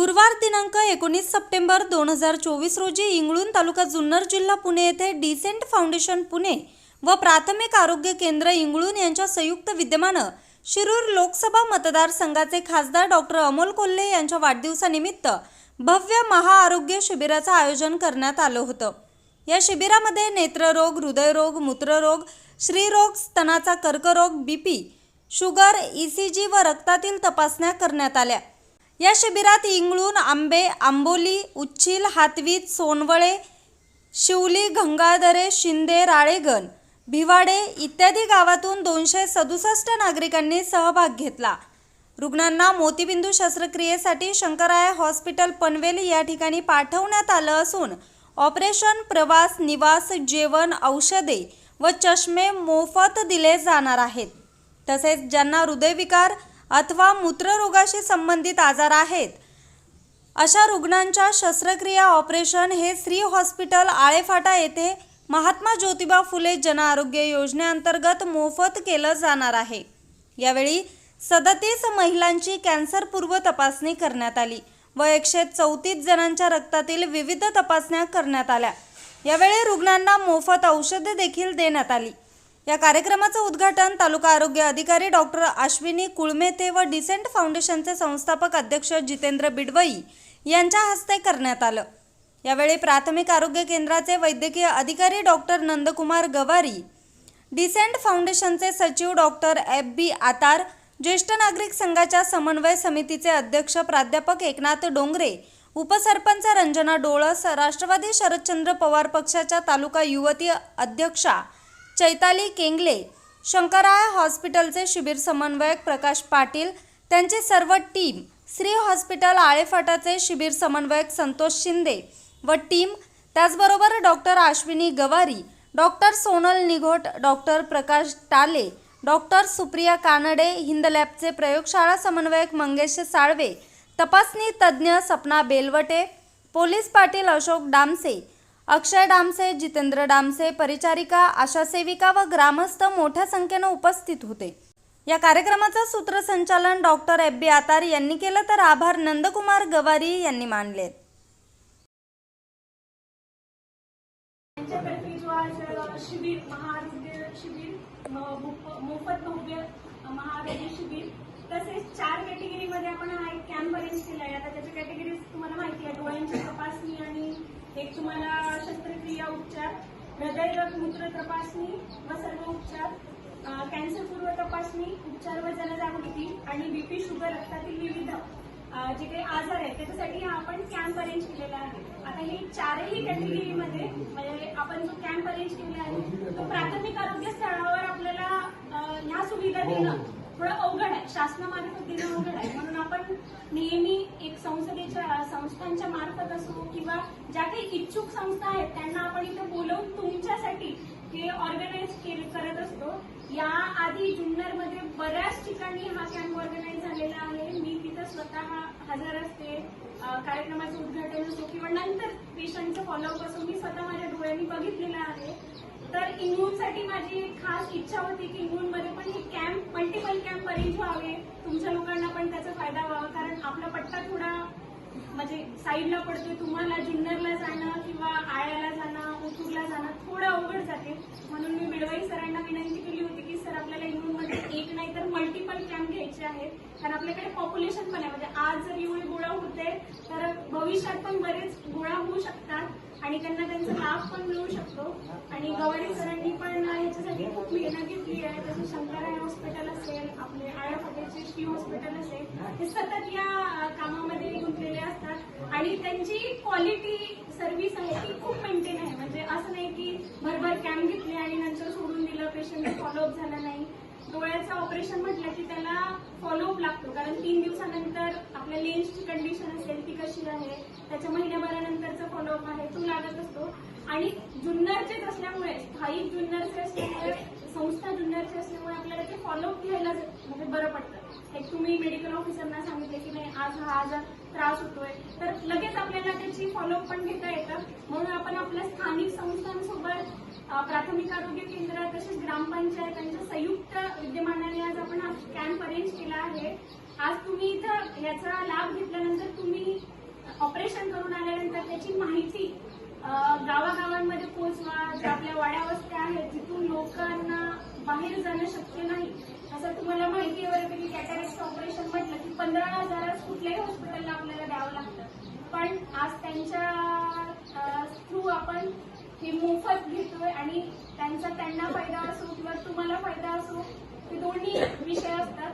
गुरुवार दिनांक एकोणीस सप्टेंबर दोन हजार चोवीस रोजी इंगळून तालुका जुन्नर जिल्हा पुणे येथे डिसेंट फाउंडेशन पुणे व प्राथमिक आरोग्य केंद्र इंगळून यांच्या संयुक्त विद्यमानं शिरूर लोकसभा मतदारसंघाचे खासदार डॉक्टर अमोल कोल्हे यांच्या वाढदिवसानिमित्त भव्य महाआरोग्य शिबिराचं आयोजन करण्यात आलं होतं. या शिबिरामध्ये नेत्ररोग हृदयरोग मूत्ररोग श्रीरोग स्तनाचा कर्करोग BP sugar E C G व रक्तातील तपासण्या करण्यात आल्या. या शिबिरात इंगळून आंबे आंबोली उच्छिल हातवीत सोनवळे शिवली गंगाधरे शिंदे राळेगण भिवाडे इत्यादी गावातून दोनशे सदुसष्ट नागरिकांनी सहभाग घेतला. रुग्णांना मोतीबिंदू शस्त्रक्रियेसाठी शंकराय हॉस्पिटल पनवेल या ठिकाणी पाठवण्यात आलं असून ऑपरेशन प्रवास निवास जेवण औषधे व चष्मे मोफत दिले जाणार आहेत. तसेच ज्यांना हृदयविकार अथवा मूत्ररोगाशी संबंधित आजार आहेत. अशा रुग्णांच्या शस्त्रक्रिया ऑपरेशन हे श्री हॉस्पिटल आळेफाटा येथे महात्मा ज्योतिबा फुले जनआरोग्य योजनेअंतर्गत मोफत केलं जाणार आहे. यावेळी सदतीस महिलांची कॅन्सर पूर्व तपासणी करण्यात आली व एकशे चौतीस जणांच्या रक्तातील विविध तपासण्या करण्यात आल्या. यावेळी रुग्णांना मोफत औषधे देखील देण्यात आली. या कार्यक्रमाचं उद्घाटन तालुका आरोग्य अधिकारी डॉक्टर अश्विनी कुळमेते व डिसेंट फाउंडेशनचे संस्थापक अध्यक्ष जितेंद्र बिडवई यांच्या हस्ते करण्यात आलं. यावेळी प्राथमिक आरोग्य केंद्राचे वैद्यकीय अधिकारी डॉक्टर नंदकुमार गवारी डिसेंट फाउंडेशनचे सचिव डॉक्टर एफ बी आतार ज्येष्ठ नागरिक संघाच्या समन्वय समितीचे अध्यक्ष प्राध्यापक एकनाथ डोंगरे उपसरपंच रंजना डोळस राष्ट्रवादी शरदचंद्र पवार पक्षाच्या तालुका युवती अध्यक्षा चैताली केंगले शंकराय हॉस्पिटलचे शिबिर समन्वयक प्रकाश पाटील त्यांची सर्व टीम श्री हॉस्पिटल आळेफाटाचे शिबिर समन्वयक संतोष शिंदे व टीम त्याचबरोबर doctor Ashwini Gawari doctor Sonal Nighot doctor Prakash Tale doctor Supriya Kanade Hind लॅबचे प्रयोगशाळा समन्वयक मंगेश साळवे तपासणी तज्ज्ञ सपना बेलवटे पोलीस पाटील अशोक डामसे अक्षय डामसे जितेंद्र डामसे परिचारिका आशा सेविका व ग्रामस्थ मोठ्या संख्येनं उपस्थित होते. या कार्यक्रमाचं सूत्रसंचालन डॉक्टर एफ बी आतार यांनी केलं तर आभार नंदकुमार गवारी यांनी मानले. शिबिर महाआरोग्य शिबिर मोफत भव्य महाआरोग्य शिबिर. तसेच चार कॅटेगरीमध्ये आपण हा एक कॅम्प अरेंज केला आहे आता त्याच्या कॅटेगरीज तुम्हाला माहिती आहे. डोळ्यांची तपासणी आणि एक तुम्हाला शस्त्रक्रिया उपचार हृदयरोग मूत्र तपासणी व सर्व उपचार अ, कॅन्सर पूर्व तपासणी उपचार व जनजागृती आणि बीपी शुगर रक्तातील विविध जे काही आजार आहेत त्याच्यासाठी हा आपण कॅम्प अरेंज केलेला आहे. आता हे चारही कॅटेगरीमध्ये म्हणजे आपण जो कॅम्प अरेंज केलेला आहे तो प्राथमिक आरोग्य स्थळावर आपल्याला ह्या सुविधा देणं थोडं अवघड आहे. शासनामार्फत देणं अवघड आहे. म्हणून आपण नेहमी एक संसदेच्या संस्थांच्या मार्फत असो किंवा ज्या काही इच्छुक संस्था आहेत त्यांना आपण इथे बोलवून तुमच्यासाठी हे ऑर्गनाईज करत असतो. या आधी जुन्नरमध्ये बऱ्याच ठिकाणी हा कॅम्प ऑर्गनाईज झालेला आहे. मी तिथं स्वतः हजर असते. कार्यक्रमाचं उद्घाटन असो किंवा नंतर पेशंटचं फॉलोअप असो मी स्वतः माझ्या डोळ्यांनी बघितलेलं आहे तर इंगूनसाठी माझी एक खास इच्छा होती की इंगूनमध्ये पण हे कॅम्प मल्टिपल कॅम्प अरेंज व्हावे. तुमच्या लोकांना पण त्याचा फायदा व्हावा कारण आपला पट्टा थोडा म्हणजे साईडला पडतोय तुम्हाला जुन्नरला जाणं किंवा आळ्याला जाणं उतूरला जाणं थोडं अवघड जाते. म्हणून मी बिडवाई सरांना विनंती केली होती की सर आपल्याला इंगूनमध्ये एक नाही तर मल्टिपल कॅम्प घ्यायचे आहेत. कारण आपल्याकडे पॉप्युलेशन पण आहे. म्हणजे आज जर एवढी गोळा होते तर भविष्यात पण बरेच गोळा होऊ शकतात आणि त्यांना त्यांचा लाभ पण मिळू शकतो. आणि गवारी सरांनी पण ह्याच्यासाठी खूप शंकराय हॉस्पिटल असेल आपले आळा फाट्याचे श्री हॉस्पिटल असेल हे सतत या कामामध्ये गुंतलेले असतात. आणि त्यांची क्वालिटी सर्व्हिस आहे ती खूप मेंटेन आहे. म्हणजे असं नाही की भरभर कॅम्प घेतले आणि नंतर सोडून दिलं पेशंट फॉलोअप झाला नाही. डोळ्याचं ऑपरेशन म्हटलं की त्याला फॉलोअप लागतो. कारण तीन दिवसानंतर आपल्या लेन्सची कंडिशन असेल ती कशी आहे त्याच्या महिन्याभरानंतरचा फॉलोअप आहे तो लागत असतो. आणि जुन्नरचेच असल्यामुळे स्थायिक जुन्नरचे असल्यामुळे संस्था जुन्नरची असल्यामुळे आपल्याला ते फॉलोअप घ्यायला म्हणजे बरं पडतं. एक तुम्ही मेडिकल ऑफिसरना सांगितले की नाही आज हा आजार त्रास होतोय. तर लगेच आपल्याला त्याची फॉलोअप पण घेता येतं. म्हणून आपण आपल्या स्थानिक संस्थांसोबत प्राथमिक आरोग्य केंद्र तसेच ग्रामपंचायत यांच्या संयुक्त विद्यमानाने आज आपण हा कॅम्प अरेंज केला आहे. आज तुम्ही इथं याचा लाभ घेतल्यानंतर तुम्ही ऑपरेशन करून आल्यानंतर त्याची माहिती गावागावांमध्ये पोहोचवा. ज्या आपल्या वाड्या वस्त्या आहेत जिथून लोकांना बाहेर जाणं शक्य नाही. असं तुम्हाला माहिती वगैरे बरं की कॅटॅरेक्ट ऑपरेशन म्हटलं की पंधरा हजारात कुठल्याही हॉस्पिटलला आपल्याला द्यावं लागतं. पण आज त्यांच्या थ्रू आपण ही मोफत घेतोय आणि त्यांचा त्यांना फायदा असो किंवा तुम्हाला फायदा असो हे दोन्ही विषय असतात.